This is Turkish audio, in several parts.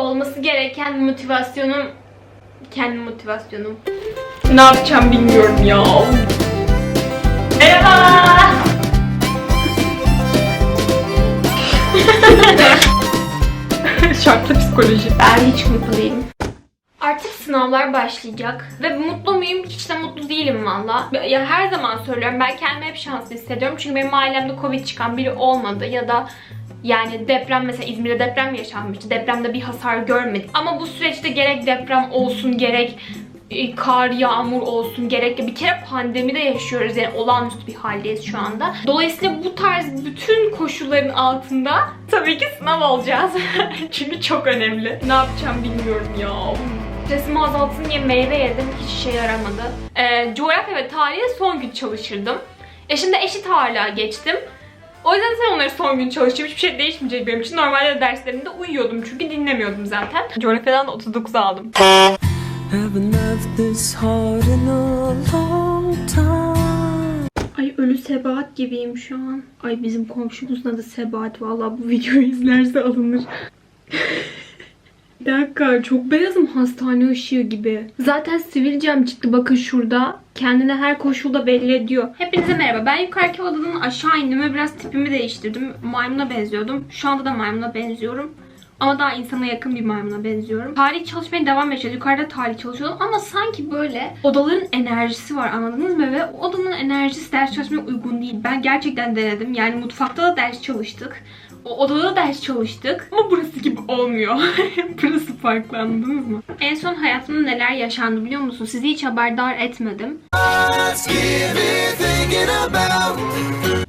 olması gereken motivasyonum kendi motivasyonum. Ne yapacağım bilmiyorum ya. Merhaba. Şartlı psikoloji. Ben hiç mutlu değilim. Artık sınavlar başlayacak ve mutlu muyum? Hiç de mutlu değilim valla. Ya her zaman söylüyorum ben kendimi hep şanslı hissediyorum. Çünkü benim ailemde Covid çıkan biri olmadı ya da yani deprem mesela İzmir'de deprem yaşanmıştı. Depremde bir hasar görmedik. Ama bu süreçte gerek deprem olsun gerek e, kar, yağmur olsun gerek bir kere pandemide yaşıyoruz yani olağanüstü bir haldeyiz şu anda. Dolayısıyla bu tarz bütün koşulların altında tabii ki sınav olacağız. Çünkü çok önemli. Ne yapacağım bilmiyorum ya. Stresimi azaltsın diye meyve yedim. Hiç işe yaramadı. Ee, coğrafya ve tarihe son gün çalışırdım. E şimdi eşit ağırlığa geçtim. O yüzden sen onları son gün çalışacağım. Hiçbir şey değişmeyecek benim için. Normalde derslerimde uyuyordum çünkü dinlemiyordum zaten. Coğrafyadan da 39 aldım. Ay ölü Sebahat gibiyim şu an. Ay bizim komşumuzun adı Sebahat. Vallahi bu videoyu izlerse alınır. Bir dakika çok beyazım hastane ışığı gibi. Zaten sivilcem çıktı bakın şurada. Kendine her koşulda belli ediyor. Hepinize merhaba. Ben yukarıki odadan aşağı indim ve biraz tipimi değiştirdim. Maymuna benziyordum. Şu anda da maymuna benziyorum. Ama daha insana yakın bir maymuna benziyorum. Tarih çalışmaya devam edeceğiz. Yukarıda tarih çalışıyordum ama sanki böyle odaların enerjisi var anladınız mı? Ve odanın enerjisi ders çalışmaya uygun değil. Ben gerçekten denedim. Yani mutfakta da ders çalıştık. O odada da ders çalıştık. Ama burası gibi olmuyor. burası farklı anladınız mı? En son hayatımda neler yaşandı biliyor musun? Sizi hiç haberdar etmedim.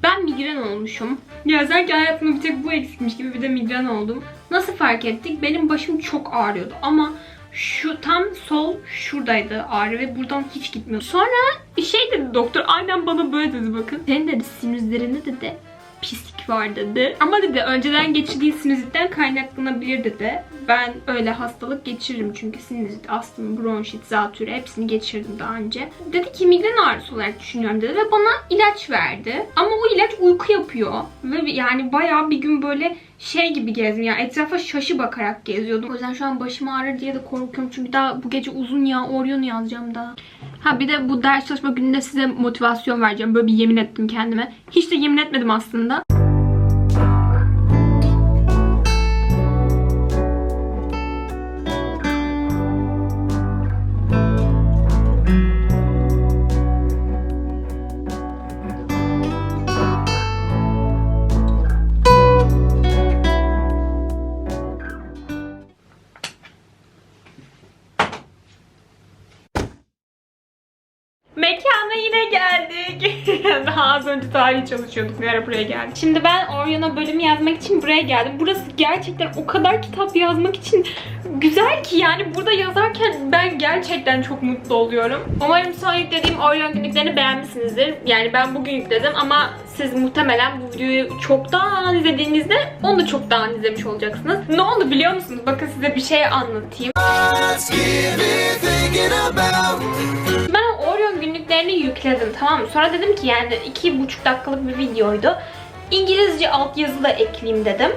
Ben migren olmuşum. Ya sanki hayatımda bir tek bu eksikmiş gibi bir de migren oldum. Nasıl fark ettik? Benim başım çok ağrıyordu ama şu tam sol şuradaydı ağrı ve buradan hiç gitmiyor. Sonra bir şey dedi doktor aynen bana böyle dedi bakın. Senin dedi sinüzlerinde dedi pislik var dedi. Ama dedi önceden geçirdiği sinüzitten kaynaklanabilir dedi. Ben öyle hastalık geçiririm çünkü sinüzit, astım, bronşit, zatürre hepsini geçirdim daha önce. Dedi ki migren ağrısı olarak düşünüyorum dedi ve bana ilaç verdi. Ama o ilaç uyku yapıyor. Ve yani bayağı bir gün böyle şey gibi gezdim ya etrafa şaşı bakarak geziyordum. O yüzden şu an başım ağrır diye de korkuyorum çünkü daha bu gece uzun ya Orion yazacağım daha. Ha bir de bu ders çalışma gününde size motivasyon vereceğim. Böyle bir yemin ettim kendime. Hiç de yemin etmedim aslında. Yine geldik. Daha az önce tarih çalışıyorduk. Ne ara buraya geldik. Şimdi ben Orion'a bölümü yazmak için buraya geldim. Burası gerçekten o kadar kitap yazmak için güzel ki yani burada yazarken ben gerçekten çok mutlu oluyorum. Umarım son yüklediğim Orion günlüklerini beğenmişsinizdir. Yani ben bugün yükledim ama siz muhtemelen bu videoyu çoktan izlediğinizde onu da çoktan izlemiş olacaksınız. Ne oldu biliyor musunuz? Bakın size bir şey anlatayım. Ben günlüklerini yükledim tamam mı? Sonra dedim ki yani iki buçuk dakikalık bir videoydu. İngilizce altyazı da ekleyeyim dedim.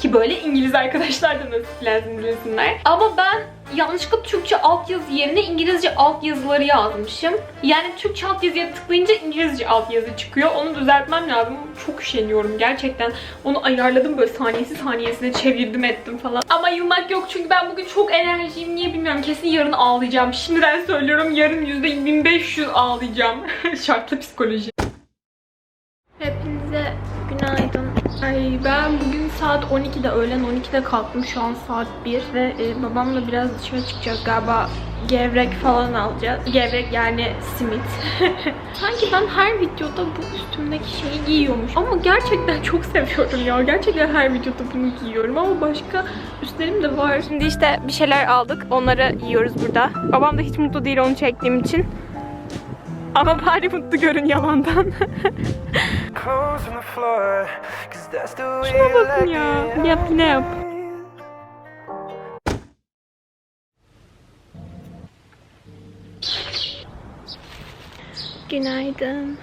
Ki böyle İngiliz arkadaşlar da nasıl lazım bilsinler. Ama ben yanlışlıkla Türkçe altyazı yerine İngilizce altyazıları yazmışım. Yani Türkçe altyazıya tıklayınca İngilizce altyazı çıkıyor. Onu düzeltmem lazım. Çok üşeniyorum gerçekten. Onu ayarladım böyle saniyesi saniyesine çevirdim ettim falan. Ama yılmak yok çünkü ben bugün çok enerjiyim. Niye bilmiyorum. Kesin yarın ağlayacağım. Şimdiden söylüyorum yarın %1500 ağlayacağım. Şartlı psikoloji. Hepinize günaydın. Ay ben bugün saat 12'de öğlen 12'de kalktım. Şu an saat 1 ve e, babamla biraz dışarı çıkacağız galiba. Gevrek falan alacağız. Gevrek yani simit. Sanki ben her videoda bu üstümdeki şeyi giyiyormuş. Ama gerçekten çok seviyorum ya. Gerçekten her videoda bunu giyiyorum ama başka üstlerim de var. Şimdi işte bir şeyler aldık. Onları yiyoruz burada. Babam da hiç mutlu değil onu çektiğim için. Ama bari mutlu görün yalandan. Şuna bakın ya. Yap yine yap. Günaydın.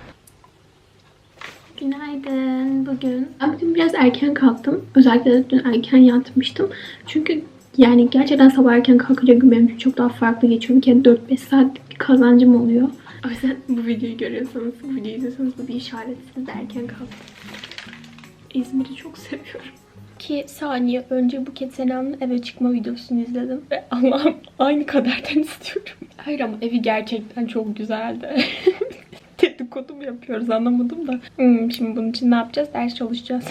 Günaydın bugün. Ben bugün biraz erken kalktım. Özellikle de dün erken yatmıştım. Çünkü Yani gerçekten sabah erken kalkınca gün benim için çok daha farklı geçiyor. Bir kere 4-5 saatlik bir kazancım oluyor. O yüzden bu videoyu görüyorsanız, bu videoyu izliyorsanız bu bir işaret. Siz de erken kalkın. İzmir'i çok seviyorum. 2 saniye önce Buket Selam'ın eve çıkma videosunu izledim. Ve Allah'ım aynı kaderden istiyorum. Hayır ama evi gerçekten çok güzeldi. Dedikodu mu yapıyoruz anlamadım da. Hmm, şimdi bunun için ne yapacağız? Ders çalışacağız.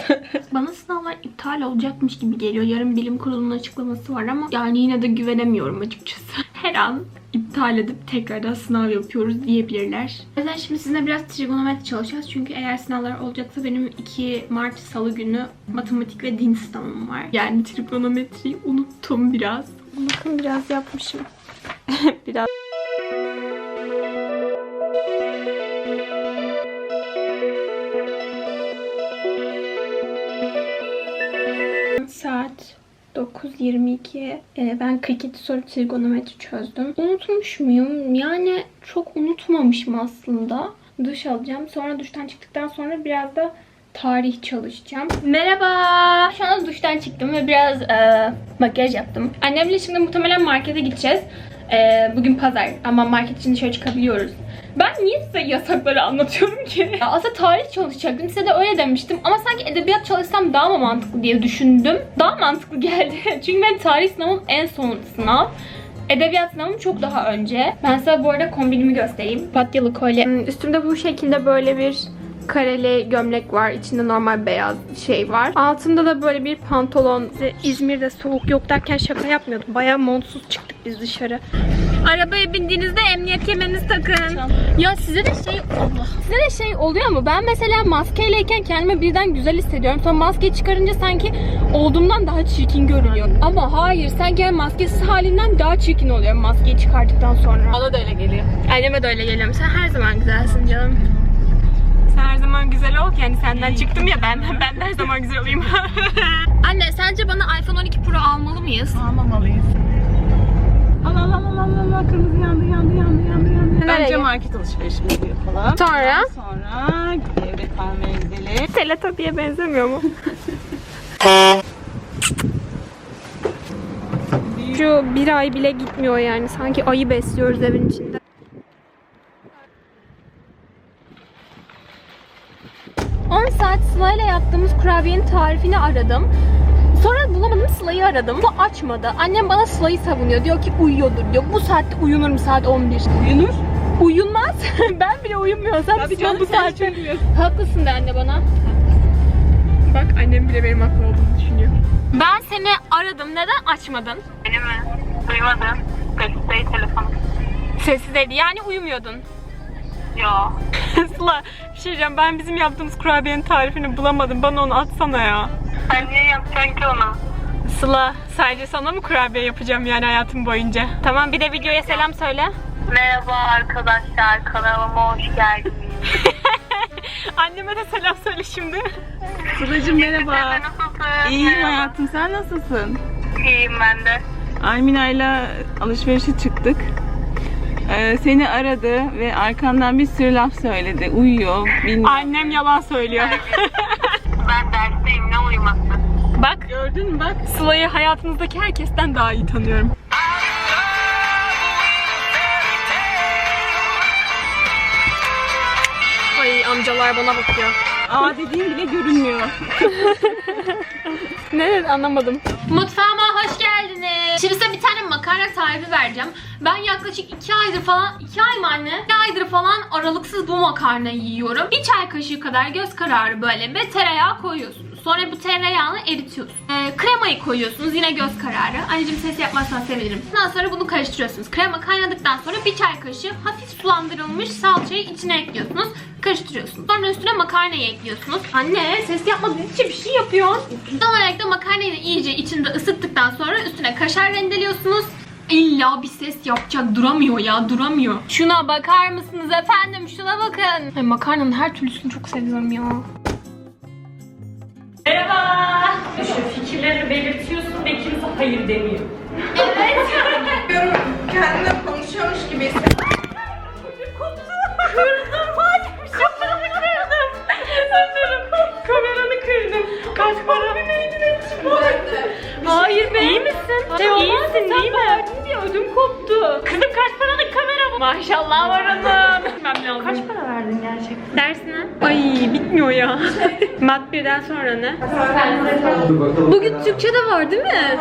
Bana sınavlar iptal olacakmış gibi geliyor. Yarın bilim kurulunun açıklaması var ama yani yine de güvenemiyorum açıkçası. Her an iptal edip tekrardan sınav yapıyoruz diyebilirler. O yüzden şimdi sizinle biraz trigonometri çalışacağız. Çünkü eğer sınavlar olacaksa benim 2 Mart Salı günü matematik ve din sınavım var. Yani trigonometriyi unuttum biraz. Bakın biraz yapmışım. biraz Saat 9.22. Ee, ben 47 soru trigonometri çözdüm. Unutmuş muyum? Yani çok unutmamışım aslında. Duş alacağım. Sonra duştan çıktıktan sonra biraz da tarih çalışacağım. Merhaba. Şu an duştan çıktım ve biraz e, makyaj yaptım. Annemle şimdi muhtemelen markete gideceğiz. E, bugün pazar ama market için dışarı çıkabiliyoruz. Ben niye size yasakları anlatıyorum ki? Ya aslında tarih çalışacaktım. Size de öyle demiştim. Ama sanki edebiyat çalışsam daha mı mantıklı diye düşündüm. Daha mantıklı geldi. Çünkü ben tarih sınavım en son sınav. Edebiyat sınavım çok daha önce. Ben size bu arada kombinimi göstereyim. Patyalı kolye. Hmm, Üstümde bu şekilde böyle bir kareli gömlek var. İçinde normal beyaz şey var. Altımda da böyle bir pantolon. İzmir'de soğuk yok derken şaka yapmıyordum. Bayağı montsuz çıktık biz dışarı. Arabaya bindiğinizde kemerinizi takın. Ya size de şey Allah. Size de şey oluyor mu? Ben mesela maskeyleyken kendimi birden güzel hissediyorum. Sonra maskeyi çıkarınca sanki olduğumdan daha çirkin görünüyor. Ama hayır sanki ben maskesiz halinden daha çirkin oluyorum maskeyi çıkarttıktan sonra. Bana da öyle geliyor. Anneme de öyle geliyorum. Sen her zaman güzelsin canım. Sen her zaman güzel ol ki yani senden çıktım ya ben ben de her zaman güzel olayım. Anne sence bana iPhone 12 Pro almalı mıyız? Almamalıyız. Al al al al al al kırmızı yandı yandı yandı yandı yandı. Nereye? Bence market alışverişimizi yapalım. Sonra? Sonra devlet almaya gidelim. Teletopi'ye benzemiyor mu? Şu bir ay bile gitmiyor yani. Sanki ayı besliyoruz evin içinde. ...10 saat Sıla ile yaptığımız kurabiyenin tarifini aradım. Sonra bulamadım Sıla'yı aradım. Bu açmadı. Annem bana Sıla'yı savunuyor. Diyor ki uyuyordur diyor. Bu saatte uyunur mu saat 11? Uyunur. Uyunmaz. ben bile uyumuyorsam Tabii sen bu sen saatte... söylüyorsun. Haklısın de anne bana. Bak annem bile benim haklı olduğumu düşünüyor. Ben seni aradım. Neden açmadın? Beni mi? Duymadım. Sessizdeydi telefonum. Sessizdeydi. Yani uyumuyordun. Yo. Sıla bir şey diyeceğim ben bizim yaptığımız kurabiyenin tarifini bulamadım. Bana onu atsana ya. Sen niye yapacaksın ki onu? Sıla sadece sana mı kurabiye yapacağım yani hayatım boyunca? Tamam bir de videoya selam söyle. Merhaba arkadaşlar. Kanalıma hoş geldiniz. Anneme de selam söyle şimdi. Sıla'cığım merhaba. Nasılsın? İyiyim Merhaba. hayatım sen nasılsın? İyiyim ben de. Almina'yla alışverişe çıktık. Ee, seni aradı ve arkandan bir sürü laf söyledi. Uyuyor, bilmiyorum. Annem yalan söylüyor. Ben dersteyim. Ne uyuması? Bak gördün mü bak. Sıla'yı hayatınızdaki herkesten daha iyi tanıyorum. Ay amcalar bana bakıyor. Aa dediğin bile görünmüyor. Ne dedi anlamadım. Mutfağıma hoş geldiniz. Şimdi size bir tane makarna tarifi vereceğim. Ben yaklaşık 2 aydır falan, 2 ay mı anne? 2 aydır falan aralıksız bu makarnayı yiyorum. Bir çay kaşığı kadar göz kararı böyle ve tereyağı koyuyorsunuz. Sonra bu tereyağını eritiyorsunuz. Ee, kremayı koyuyorsunuz yine göz kararı. Anneciğim ses yapmazsan sevinirim. Ondan sonra bunu karıştırıyorsunuz. Krema kaynadıktan sonra bir çay kaşığı hafif sulandırılmış salçayı içine ekliyorsunuz. Karıştırıyorsunuz. Sonra üstüne makarnayı ekliyorsunuz. Anne ses yapmadığın için bir şey yapıyorsun. Son olarak da makarnayı da iyice içinde ısıttıktan sonra üstüne kaşar rendeliyorsunuz. İlla bir ses yapacak duramıyor ya duramıyor. Şuna bakar mısınız efendim şuna bakın. Ay, makarnanın her türlüsünü çok seviyorum ya. Şu fikirlerini belirtiyorsun ve kimse hayır demiyor. kendine konuşuyormuş gibi hissediyorum. Kameranı kırdım. Kaç para? Hayır be. İyi misin? Şey olmaz İyisin sen değil mi? bağırdın diye ödüm koptu. Kızım kaç paralık kamera bu? Maşallah var hanım. Gitmem lazım. Kaç para verdin gerçekten? Dersine? Ay bitmiyor ya. Mat birden sonra ne? Bugün Türkçe de var değil mi?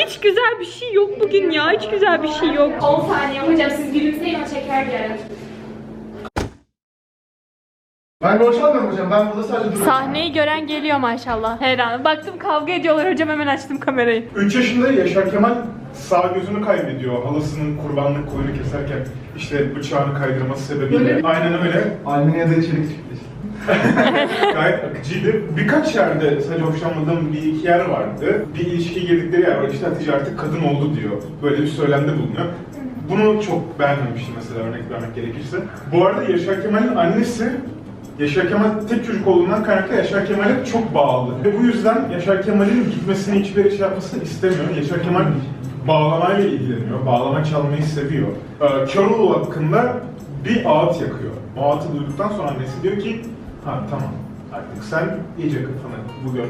Hiç güzel bir şey yok bugün ya. Hiç güzel bir şey yok. 10 saniye hocam siz gülümseyin o çeker gelir. Ben konuşamıyorum hocam. Ben burada sadece duruyorum. Sahneyi gören geliyor maşallah. Herhalde. Baktım kavga ediyorlar hocam hemen açtım kamerayı. 3 yaşında Yaşar Kemal sağ gözünü kaybediyor. Halasının kurbanlık koyunu keserken işte bıçağını kaydırması sebebiyle. Aynen öyle. Almanya'da içerik çıktı işte. Gayet akıcıydı. Birkaç yerde sadece hoşlanmadığım bir iki yer vardı. Bir ilişkiye girdikleri yer var. İşte Hatice artık kadın oldu diyor. Böyle bir söylemde bulunuyor. Bunu çok beğenmemiştim mesela örnek vermek gerekirse. Bu arada Yaşar Kemal'in annesi Yaşar Kemal tek çocuk olduğundan kaynaklı Yaşar Kemal'e çok bağlı. Ve bu yüzden Yaşar Kemal'in gitmesini hiçbir şey yapmasını istemiyor. Yaşar Kemal bağlamayla ilgileniyor. Bağlama çalmayı seviyor. Ee, Köroğlu hakkında bir ağıt yakıyor. O ağıtı duyduktan sonra annesi diyor ki ha tamam artık sen iyice kafanı bu gönlü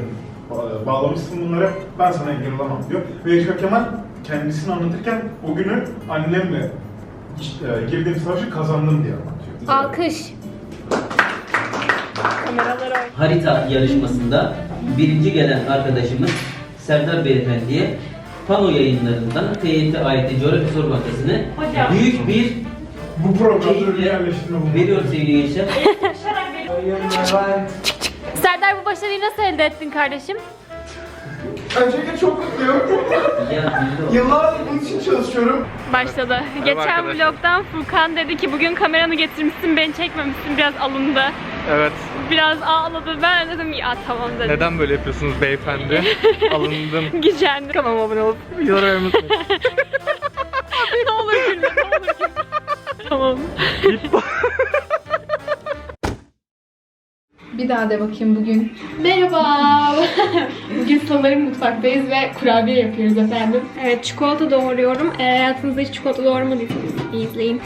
ba- bağlamışsın bunlara ben sana engel olamam diyor. Ve Yaşar Kemal kendisini anlatırken o günü annemle e, girdiğim savaşı kazandım diye anlatıyor. Alkış. harita yarışmasında birinci gelen arkadaşımız Serdar Beyefendi'ye Pano yayınlarından TYT AYT Coğrafya Soru Hocam. büyük bir Bu programda keyifle yerleştirme bu. sevgili gençler. Serdar bu başarıyı nasıl elde ettin kardeşim? Öncelikle çok mutluyum. Yıllardır bunun için çalışıyorum. Başladı. Geçen vlogdan Furkan dedi ki bugün kameranı getirmişsin beni çekmemişsin biraz alındı. Evet. Biraz ağladı. Ben dedim ya tamam dedim. Neden böyle yapıyorsunuz beyefendi? Alındım. Gücendim. Kanalıma abone olup videoları beğenmeyi unutmayın. ne olur gülme ne olur gülme. tamam. Bir daha de bakayım bugün. Merhaba. Bugün sanırım mutfaktayız ve kurabiye yapıyoruz efendim. Evet çikolata doğruyorum. Eğer hayatınızda hiç çikolata doğramadıysanız iyi izleyin.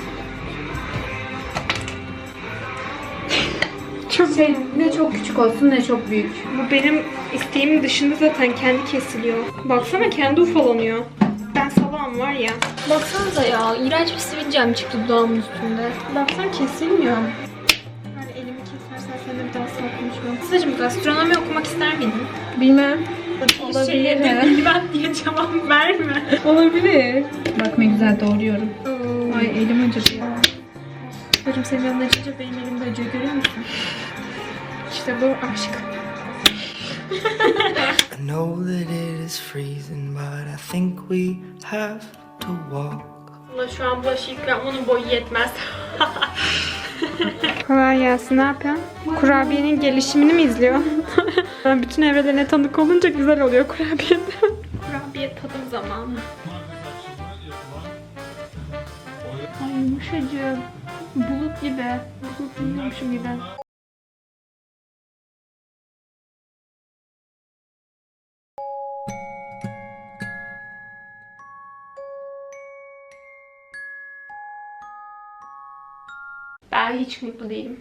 Çok Şey ne çok küçük olsun ne çok büyük. Bu benim isteğimin dışında zaten kendi kesiliyor. Baksana kendi ufalanıyor. Ben salam var ya. Baksanıza ya, iğrenç bir sivilcem çıktı dudağımın üstünde. Baksana kesilmiyor. Kısacım gastronomi okumak ister miydin? Bilmem. Şeye de bilmem diye cevap verme. Olabilir. Bak ne güzel doğruyorum. Ay elim acıdı ya. Hocam senin yanında acıca benim elimde acıyor görüyor musun? İşte bu aşk. I know that it is freezing, but I think we have to walk. Valla şu an bulaşık yıkamanın boyu yetmez. Kolay gelsin. Ne yapıyorsun? Kurabiyenin gelişimini mi izliyor? ben bütün evrelerine tanık olunca güzel oluyor kurabiye. kurabiye tadım zamanı. Ay yumuşacık. Bulut gibi. Bulut yiyormuşum gibi. Hiç mutlu değilim.